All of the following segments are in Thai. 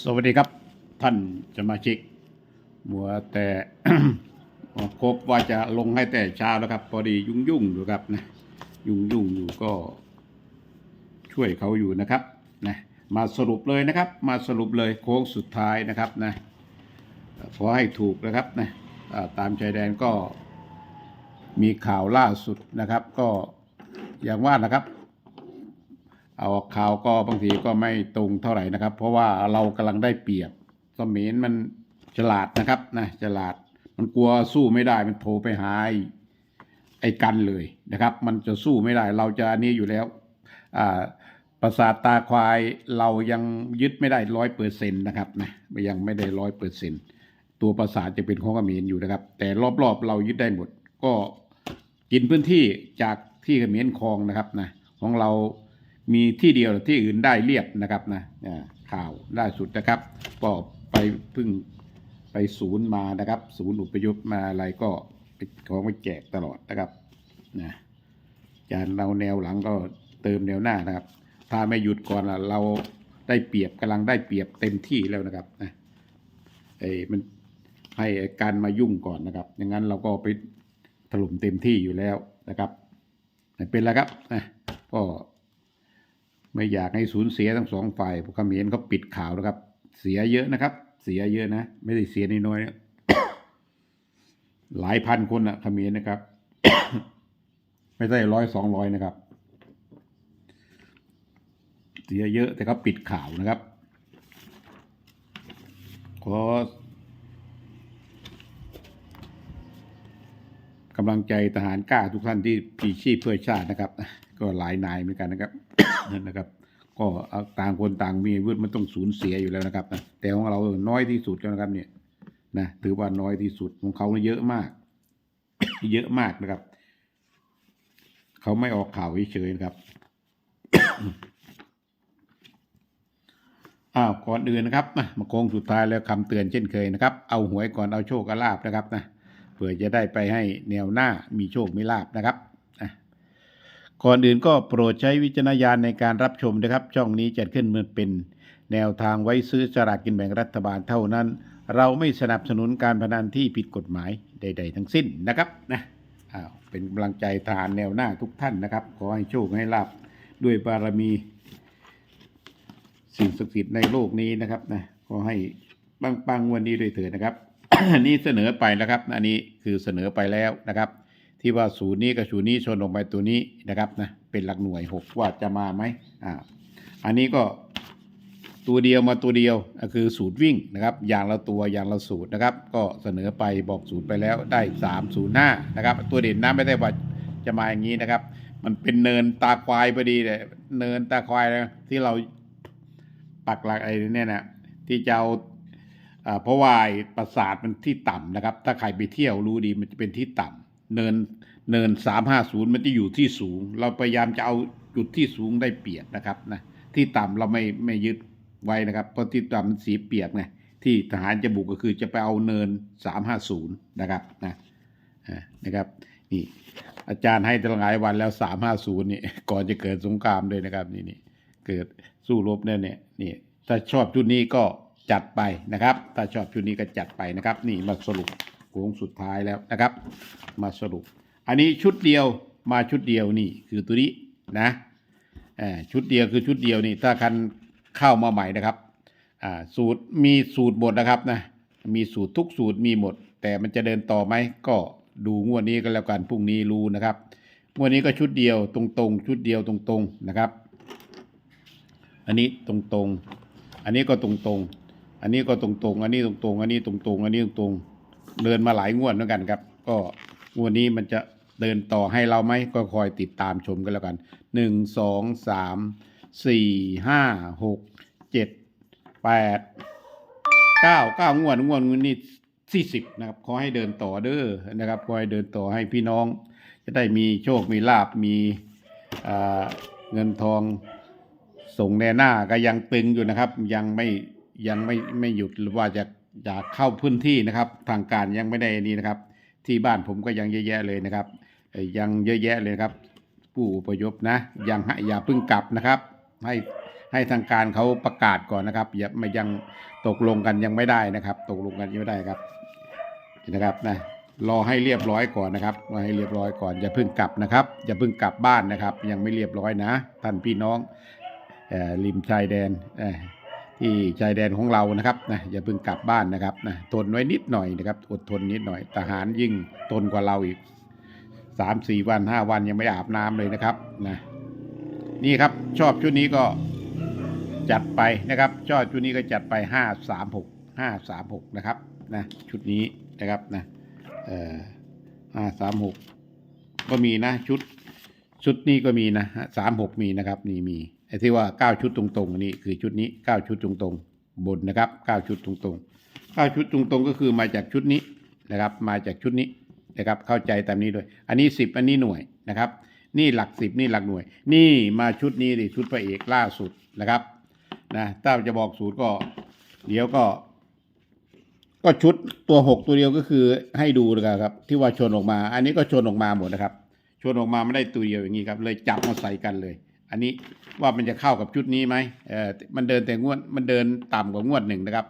สวัสดีครับท่านสมาชิกมัวแต่ครบว่าจะลงให้แต่เช้าแล้วครับ พอดียุ่งยุ่งๆอยู่ครับนะยุ่งยุ่งๆอยู่ก็ ช่วยเขาอยู่นะครับนะมาสรุปเลยนะครับ มาสรุปเลยโค้งสุดท้ายนะครับนะขอให้ถูกนะครับนะตามชายแดนก็มีข่าวล่าสุดนะครับ ก็อย่างว่านะครับ เอาข่าวก็บางทีก็ไม่ตรงเท่าไหร่นะครับ เพราะว่าเรากำลังได้เปรียบเขมรมันฉลาดนะครับนะฉลาดมันกลัวสู้ไม่ได้มันโทรไปหาไอ้ไอ้กันเลยนะครับ มันจะสู้ไม่ได้เราจะอันนี้อยู่แล้วอ่าประสาทตาควายเรายังยึดไม่ได้ร้อยเปอร์เซ็นต์นะครับนะยังไม่ได้ร้อยเปอร์เซ็นต์ตัวประสาทจะเป็นของเขมรอยู่นะครับ แต่รอบๆเรายึดได้หมด ก็กินพื้นที่จากที่เขมรคลองนะครับนะของเรา มีที่เดียวที่อื่นได้เรียบนะครับนะข่าวล่าสุดนะครับ ก็ไปเพึ่งไปศูนย์มานะครับ ศูนย์อุปยพมาอะไรก็ของไปแจกตลอดนะครับนะจานเราแนวหลังก็เติมแนวหน้านะครับ ถ้าไม่หยุดก่อนเราได้เปรียบกำลังได้เปรียบเต็มที่แล้วนะครับนะเอ้ยมันให้การมายุ่งก่อนนะครับอย่างนั้นเราก็ไปถล่มเต็มที่อยู่แล้วนะครับไม่เป็นไรครับนะก็ ไม่อยากให้สูญเสียทั้งสองฝ่ายพวกเขมรเขาปิดข่าวนะครับ เสียเยอะนะครับ เสียเยอะนะ ไม่ได้เสียน้อยๆนะหลายพันคนอะเขมรนะครับ ไม่ใช่ร้อยสองร้อยนะครับ เสียเยอะแต่เขาปิดข่าวนะครับขอำลังใจทหารกล้าทุกท่านที่พลีชีพเพื่อชาตินะครับ ก็หลายนายเหมือนกันนะครับนะครับ ก็ต่างคนต่างมีอาวุธมันต้องสูญเสียอยู่แล้วนะครับ แต่ของเราน้อยที่สุดแล้วนะครับเนี่ยนะถือว่าน้อยที่สุดของเขาเนี่ยเยอะมาก เยอะมากนะครับ เขาไม่ออกข่าวเฉยๆนะครับอ้าวก่อนอื่นนะครับมามาโค้งสุดท้ายแล้วคำเตือนเช่นเคยนะครับ เอาหวยก่อนเอาโชคเอาลาบนะครับนะ เพื่อจะได้ไปให้แนวหน้ามีโชคมีลาบนะครับก่อนอื่นก็โปรดใช้วิจารณญาณในการรับชมนะครับ ช่องนี้จัดขึ้นเมื่อเป็นแนวทางไว้ซื้อสลากกินแบ่งรัฐบาลเท่านั้น เราไม่สนับสนุนการพนันที่ผิดกฎหมายใด ๆ ทั้งสิ้นนะครับนะอ้าวเป็นกำลังใจทารแนวหน้าทุกท่านนะครับ ขอให้โชคให้ลาบด้วยบารมีสิ่งศักดิ์สิทธิ์ในโลกนี้นะครับนะขอให้ปังๆวันนี้ด้วยเถิดนะครับ นนี้เสนอไปนะครับ อันนี้คือเสนอไปแล้วนะครับ ที่ว่าศูนย์นี้กับศูนย์นี้ชนลงไปตัวนี้นะครับนะเป็นหลักหน่วยหกว่าจะมาไหมอ่าอันนี้ก็ตัวเดียวมาตัวเดียวคือสูตรวิ่งนะครับ อย่างละตัวอย่างละสูตรนะครับ ก็เสนอไปบอกสูตรไปแล้วได้สามศูนย์ห้านะครับ ตัวเด่นน้ำไม่ได้ว่าจะมาอย่างนี้นะครับ มันเป็นเนินตาควายพอดีเลยเนินตาควายนะที่เราปักหลักไอ้เนี่ยนะที่จะเอา เพราะว่าปราสาทมันที่ต่ำนะครับ ถ้าใครไปเที่ยวรู้ดีมันจะเป็นที่ต่ำเนินเนินสามห้าศูนย์มันจะอยู่ที่สูง เราพยายามจะเอาจุดที่สูงได้เปรียบนะครับนะที่ต่ำเราไม่ไม่ยึดไว้นะครับ เพราะที่ต่ำมันสีเปียกไงที่ทหารจะบุกก็คือจะไปเอาเนินสามห้าศูนย์นะครับนะนะครับนี่อาจารย์ให้ตั้งหลายวันแล้วสามห้าศูนย์นี่ก่อนจะเกิดสงครามเลยนะครับนี่นี่เกิดสู้รบเนี่ยเนี่ยนี่ถ้าชอบชุดนี้ก็ จัดไปนะครับ ถ้าชอบชุดนี้ก็จัดไปนะครับ นี่มาสรุปโค้งสุดท้ายแล้วนะครับ มาสรุป อันนี้ชุดเดียวมาชุดเดียวนี่คือตัวนี้นะชุดเดียวคือชุดเดียวนี่ถ้าคันเข้ามาใหม่นะครับสูตรมีสูตรหมดนะครับนะมีสูตรทุกสูตรมีหมด แต่มันจะเดินต่อไหมก็ดูงวดนี้ก็แล้วกันพรุ่งนี้รู้นะครับงวดนี้ก็ชุดเดียวตรงๆ ชุดเดียวตรงๆนะครับ อันนี้ตรงๆ อันนี้ก็ตรงๆ อันนี้ก็ตรงๆ อันนี้ตรงๆ อันนี้ตรงๆ อันนี้ตรงๆ เดินมาหลายงวดเหมือนกันครับ ก็งวดนี้มันจะเดินต่อให้เราไหมก็คอยติดตามชมกันแล้วกันหนึ่งสองสามสี่ห้าหกเจ็ดแปดเก้าเก้างวดงวดงวดนี้สี่สิบนะครับขอให้เดินต่อเด้อนะครับขอให้เดินต่อให้พี่น้อง จะได้มีโชคมีลาบมีเงินทองส่งแนหน้าก็ยังตึงอยู่นะครับ ยังไม่ ยังไม่ไม่หยุดหรือว่าจะอยากเข้าพื้นที่นะครับ ทางการยังไม่ได้นี่นะครับ ที่บ้านผมก็ยังเยอะแยะเลยนะครับยังเยอะแยะเลยครับ ผู้อพยพนะยังห้อย่าเพิ่งกลับนะครับ ให้ให้ทางการเขาประกาศก่อนนะครับอย่าไม่ยังตกลงกันยังไม่ได้นะครับ ตกลงกันยังไม่ได้ครับนะครับนะรอให้เรียบร้อยก่อนนะครับรอให้เรียบร้อยก่อนอย่าเพิ่งกลับนะครับอย่าเพิ่งกลับบ้านนะครับ ยังไม่เรียบร้อยนะท่านพี่น้องออริมชายแดนออ ที่ชายแดนของเรานะครับนะอย่าเพิ่งกลับบ้านนะครับนะทนไว้นิดหน่อยนะครับ อดทนนิดหน่อย ทหารยิ่งทนกว่าเราอีกสามสี่วันห้าวันยังไม่อาบน้ำเลยนะครับนะนี่ครับชอบชุดนี้ก็จัดไปนะครับ ชอบชุดนี้ก็จัดไปห้าสามหกห้าสามหกนะครับนะชุดนี้นะครับนะเอ่อห้าสามหกก็มีนะชุดชุดนี้ก็มีนะสามหกมีนะครับ นี่มี ไอ้ที่ว่าเก้าชุดตรงๆนี่คือชุดนี้เก้าชุดตรงๆ บนนะครับเก้าชุดตรงๆเก้าชุดตรงๆ ก็คือมาจากชุดนี้นะครับ มาจากชุดนี้นะครับ เข้าใจตามนี้ด้วย อันนี้สิบอันนี้หน่วยนะครับ นี่หลักสิบนี่หลักหน่วย นี่มาชุดนี้ดิชุดพระเอกล่าสุดนะครับ นะถ้าจะบอกสูตรก็ เดี๋ยวก็ ก็ชุดตัวหกตัวเดียวก็คือให้ดูเลยครับ ที่ว่าชนออกมา อันนี้ก็ชนออกมาหมดนะครับ ชนออกมาไม่ได้ตัวเดียวอย่างนี้ครับ เลยจับมาใส่กันเลย อันนี้ว่ามันจะเข้ากับชุดนี้ไหมเออมันเดินแต่งวดมันเดินต่ำกว่างวดหนึ่งนะครับ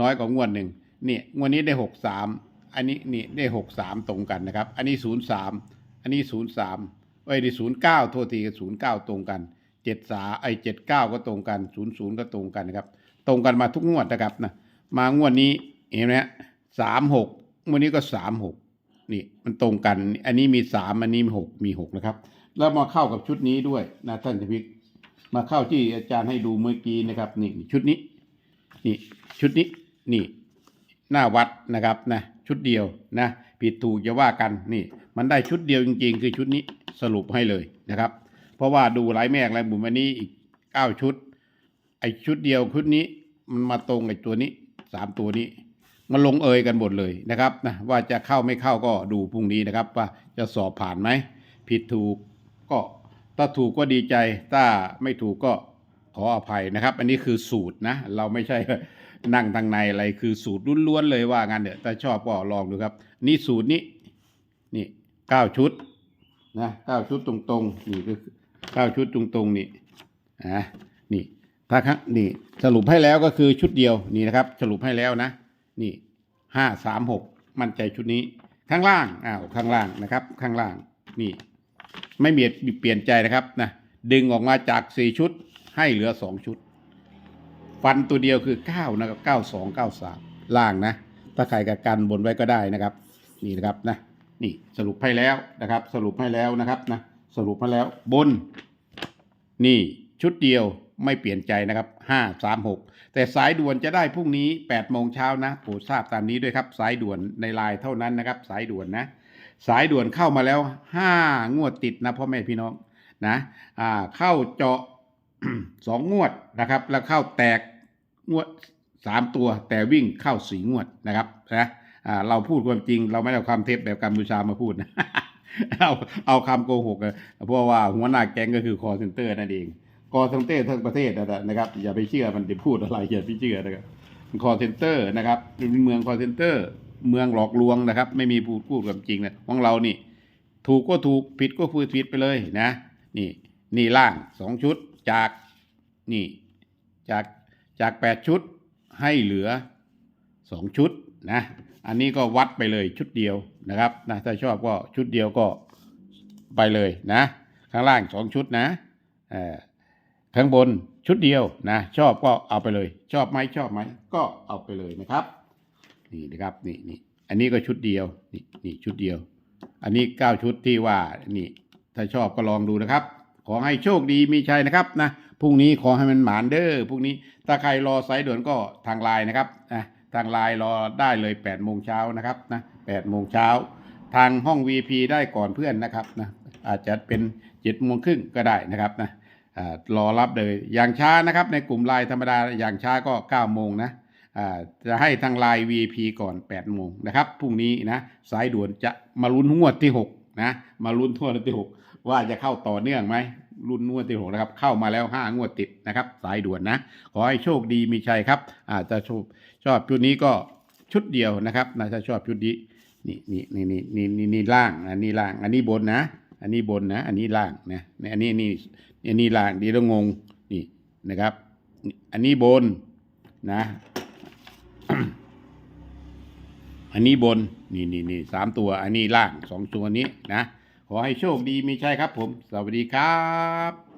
น้อยกว่างวดหนึ่งเนี่ยงวดนี้ได้หกสามอันนี้นี่ได้หกสามตรงกันนะครับ อันนี้ศูนย์สามอันนี้ศูนย์สามเอ้ยด้ศูนย์เก้าโทษทีศูนย์เก้าตรงกันเจ็ดสาไอเจ็ดเก้าก็ตรงกันศูนย์ศูนย์ก็ตรงกันนะครับ ตรงกันมาทุกงวดนะครับนะมางวดนี้เห็นไหมฮะสามหกงวดนี้ก็สามหกนี่มันตรงกัน อันนี้มีสามอันนี้มีหกมีหกนะครับ แล้วมาเข้ากับชุดนี้ด้วยนะท่านพิกมาเข้าที่อาจารย์ให้ดูเมื่อกี้นะครับนี่ชุดนี้นี่ชุดนี้นี่ หน้าวัดนะครับนะชุดเดียวนะผิดถูกจะว่ากันนี่ มันได้ชุดเดียวจริง ๆ คือชุดนี้สรุปให้เลยนะครับ เพราะว่าดูหลายแม่หลายบุญวันนี้อีกเก้าชุด ไอชุดเดียวชุดนี้มันมาตรงไอตัวนี้สามตัวนี้มันลงเอยกันหมดเลยนะครับนะว่าจะเข้าไม่เข้าก็ดูพรุ่งนี้นะครับ ว่าจะสอบผ่านไหมผิดถูก ก็ถ้าถูกก็ดีใจ ถ้าไม่ถูกก็ขออภัยนะครับ อันนี้คือสูตรนะ เราไม่ใช่นั่งทางในอะไรคือสูตรล้วนๆเลยว่างั้นเถอะถ้าชอบก็ลองดูครับ นี่สูตรนี้นี่เก้าชุดนะเก้าชุดตรงๆนี่คือเก้าชุดตรงๆนี่อะนี่ถ้าครั้งนี่สรุปให้แล้วก็คือชุดเดียวนี่นะครับ สรุปให้แล้วนะ นี่ห้าสามหกมั่นใจชุดนี้ข้างล่างอ้าวข้างล่างนะครับ ข้างล่างนี่ ไม่มีเปลี่ยนใจนะครับนะดึงออกมาจากสี่ชุดให้เหลือสองชุด ฟันตัวเดียวคือเก้านะครับเก้าสองเก้าสามล่างนะ ถ้าใครกับกันบนไว้ก็ได้นะครับ นี่นะครับนะนี่สรุปให้แล้วนะครับ สรุปให้แล้วนะครับนะสรุปให้แล้วบน นี่ชุดเดียวไม่เปลี่ยนใจนะครับห้าสามหกแต่สายด่วนจะได้พรุ่งนี้แปดโมงเช้านะโปรดทราบตามนี้ด้วยครับ สายด่วนในไลน์เท่านั้นนะครับ สายด่วนนะ สายด่วนเข้ามาแล้วห้างวดติดนะพ่อแม่พี่น้องนะอ่าเข้าเจาะสองงวดนะครับ แล้วเข้าแตกงวดสามตัว แต่วิ่งเข้าสี่งวดนะครับนะอ่าเราพูดความจริง เราไม่เอาคำเท็จแบบกัมพูชามาพูดนะเอาเอาคำโกหกเพราะว่าหัวหน้าแก๊งก็คือคอเซนเตอร์นั่นเองคอเซนเตอร์ทั้งประเทศนะครับ อย่าไปเชื่อมันจะพูดอะไรอย่าไปเชื่อนะครับคอเซนเตอร์นะครับเป็นเมืองคอเซนเตอร์ เมืองหลอกลวงนะครับ ไม่มีพูดพูดความจริงนะของเรานี่ ถูกก็ถูกผิดก็พูดผิดไปเลยนะ นี่นี่ล่างสองชุดจากนี่จากจากแปดชุดให้เหลือสองชุดนะอันนี้ก็วัดไปเลยชุดเดียวนะครับนะถ้าชอบก็ชุดเดียวก็ไปเลยนะ ข้างล่างสองชุดนะเออข้างบนชุดเดียวนะ ชอบก็เอาไปเลย ชอบไหมชอบไหมก็เอาไปเลยนะครับ นี่นะครับนี่นี่อันนี้ก็ชุดเดียวนี่นี่ชุดเดียว อันนี้เก้าชุดที่ว่านี่ ถ้าชอบก็ลองดูนะครับ ขอให้โชคดีมีชัยนะครับนะพรุ่งนี้ขอให้มันหมานเด้อพรุ่งนี้ถ้าใครรอสายด่วนก็ทางไลน์นะครับนะทางไลน์รอได้เลย8ปดโมงเช้านะครับนะแปดโมงเช้าทางห้อง VP ได้ก่อนเพื่อนนะครับนะอาจจะเป็น7จ็ดโมงครึ่งก็ได้นะครับนะรอรับเลยอย่างช้านะครับในกลุ่มไลน์ธรรมดาอย่างช้าก็9ก้าโมงนะ จะให้ทางไลน์ VP ก่อน 8 โมงนะครับพรุ่งนี้นะสายด่วนจะมาลุ้นงวดที่ 6 นะ มาลุ้นทั่วดที่ 6 ว่าจะเข้าต่อเนื่องไหมลุ้นงวดที่6นะครับ เข้ามาแล้ว 5 งวดติดนะครับ สายด่วนนะ ขอให้โชคดีมีชัยครับ อาจจะชอบชอบชุดนี้ก็ชุดเดียวนะครับนะถ้าชอบชุดนี้นี่นี่นี่นี่นี่นี่นี่ล่างอันนี้ล่าง อันนี้บนนะ อันนี้บนนะ อันนี้ล่างนะอันนี้นี่อันนี้ล่างดีแล้วงงนี่นะครับ อันนี้บนนะ อันนี้บนนี่นี่นี่สามตัว อันนี้ล่างสองตัวนี้นะ ขอให้โชคดีมีชัยครับผม สวัสดีครับ